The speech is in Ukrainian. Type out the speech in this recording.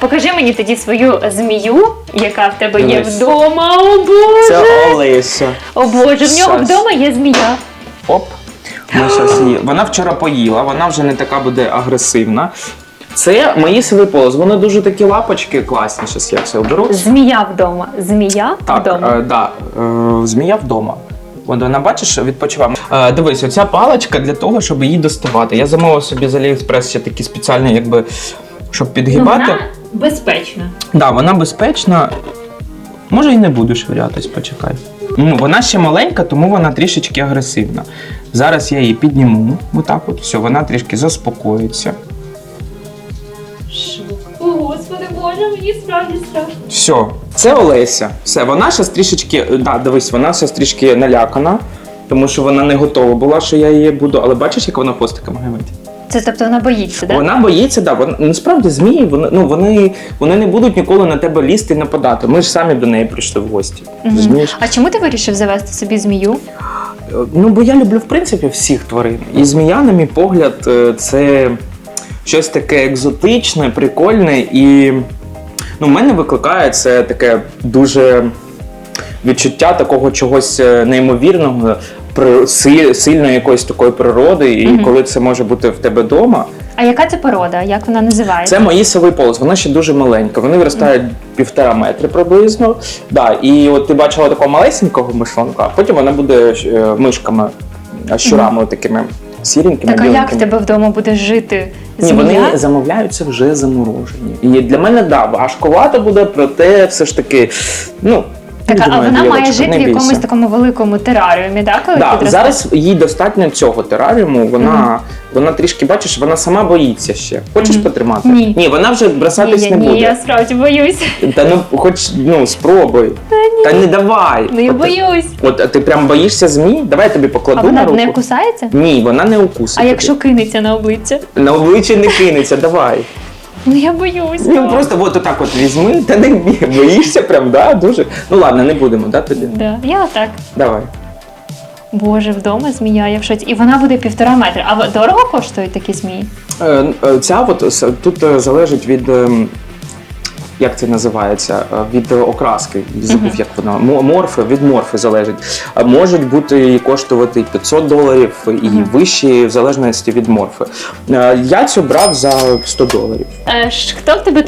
Покажи мені тоді свою змію, яка в тебе є Дивись. вдома. О Боже! Це Олеся. О Боже, в нього Щас. вдома є змія. Оп. Ми щас її. Вона вчора поїла, вона вже не така буде агресивна. Це мої сили полос. Вони дуже такі лапочки класні. Щас я все оберу. Змія вдома. Змія Так, вдома. е, да, е, змія вдома. От вона, бачиш, відпочиває. Е, дивись, оця паличка для того, щоб її доставати. Я замовив собі з Аліекспрес ще такі спеціальні, якби, щоб підгибати. Вона безпечна. Да, вона безпечна. Може і не буду швирятись, почекай. Ну, вона ще маленька, тому вона трішечки агресивна. Зараз я її підніму, отак от, все, вона трішки заспокоїться. О, Господи Боже, мені справді страшно. Все, це Олеся. Все, вона ще трішечки, да, дивись, вона ще трішки налякана, тому що вона не готова була, що я її буду. Але бачиш, як вона хвостиками гавить? Це тобто вона боїться, так? Вона боїться, да. Вона насправді змії, вони, ну, вони, вони не будуть ніколи на тебе лізти і нападати. Ми ж самі до неї прийшли в гості. Розумієш? А чому ти вирішив завести собі змію? Ну, бо я люблю, в принципі, всіх тварин. І змія, на мій погляд, е, це щось таке екзотичне, прикольне і ну, в мене викликає це таке дуже відчуття такого чогось е, неймовірного, при- си- сильної якоїсь такої природи, і Мгм. коли це може бути в тебе вдома. А яка це порода? Як вона називається? Це мої совий полос, вона ще дуже маленька. Вони виростають півтора метри приблизно. Да, і от ти бачила такого малесенького мишонка, а потім вона буде е, мишками, е, щурами такими сіренькими. Так, а як в біленькими. тебе вдома буде жити Ні, змія? вони замовляються вже заморожені. І для мене да, важкувато буде, проте все ж таки, ну. Так, а вона має жити в якомусь такому великому тераріумі, так? коли Да, підросте? зараз їй достатньо цього тераріуму. Вона, вона трішки бачиш, вона сама боїться ще. Хочеш Мгм. потримати? Ні. Ні, вона вже бросатись ні, не ні, буде. я справді боюсь. Та ну хоч ну спробуй. Та не давай. Ну я От боюсь. От а ти прям боїшся змій? Давай я тобі А покладу вона на руку. не кусається? Ні, вона не укусить. А якщо кинеться на обличчя? на обличчя не кинеться, давай. Ну я боюсь. Ну просто от отак от візьми, та не бій, боїшся прям, да, дуже. Ну ладно, не будемо, да, тоді? Да. Я отак. Давай. Боже, вдома змія, я в шоці. І вона буде півтора метра. А дорого коштують такі змії? Е, е, Ця от с- тут е, залежить від. ем, Як це називається? Е, Від е, окраски. Забув, як вона. Мо- Морфи, від морфи залежить. Можуть бути і коштувати 500 доларів, і вищі, в залежності від морфи. Е, Я цю брав за 100 доларів. Е, хто в тебе тут